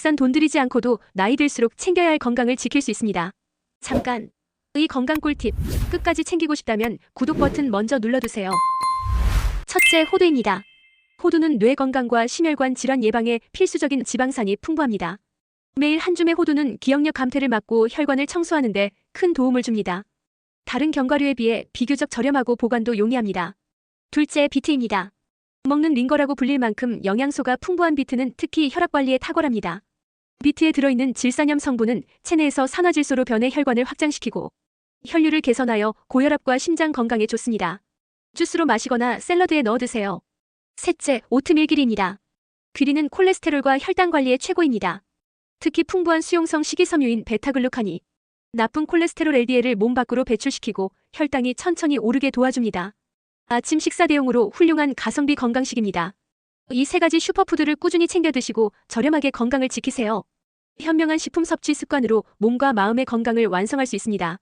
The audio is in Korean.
비싼 돈 들이지 않고도 나이 들수록 챙겨야 할 건강을 지킬 수 있습니다. 잠깐. 의 건강 꿀팁. 끝까지 챙기고 싶다면 구독 버튼 먼저 눌러두세요. 첫째, 호두입니다. 호두는 뇌 건강과 심혈관 질환 예방에 필수적인 지방산이 풍부합니다. 매일 한 줌의 호두는 기억력 감퇴를 막고 혈관을 청소하는데 큰 도움을 줍니다. 다른 견과류에 비해 비교적 저렴하고 보관도 용이합니다. 둘째, 비트입니다. 먹는 링거라고 불릴 만큼 영양소가 풍부한 비트는 특히 혈압 관리에 탁월합니다. 비트에 들어있는 질산염 성분은 체내에서 산화질소로 변해 혈관을 확장시키고 혈류를 개선하여 고혈압과 심장 건강에 좋습니다. 주스로 마시거나 샐러드에 넣어 드세요. 셋째, 오트밀길입니다. 귀리는 콜레스테롤과 혈당 관리에 최고입니다. 특히 풍부한 수용성 식이섬유인 베타글루칸이 나쁜 콜레스테롤 LDL을 몸 밖으로 배출시키고 혈당이 천천히 오르게 도와줍니다. 아침 식사 대용으로 훌륭한 가성비 건강식입니다. 이 세 가지 슈퍼푸드를 꾸준히 챙겨 드시고 저렴하게 건강을 지키세요. 현명한 식품 섭취 습관으로 몸과 마음의 건강을 완성할 수 있습니다.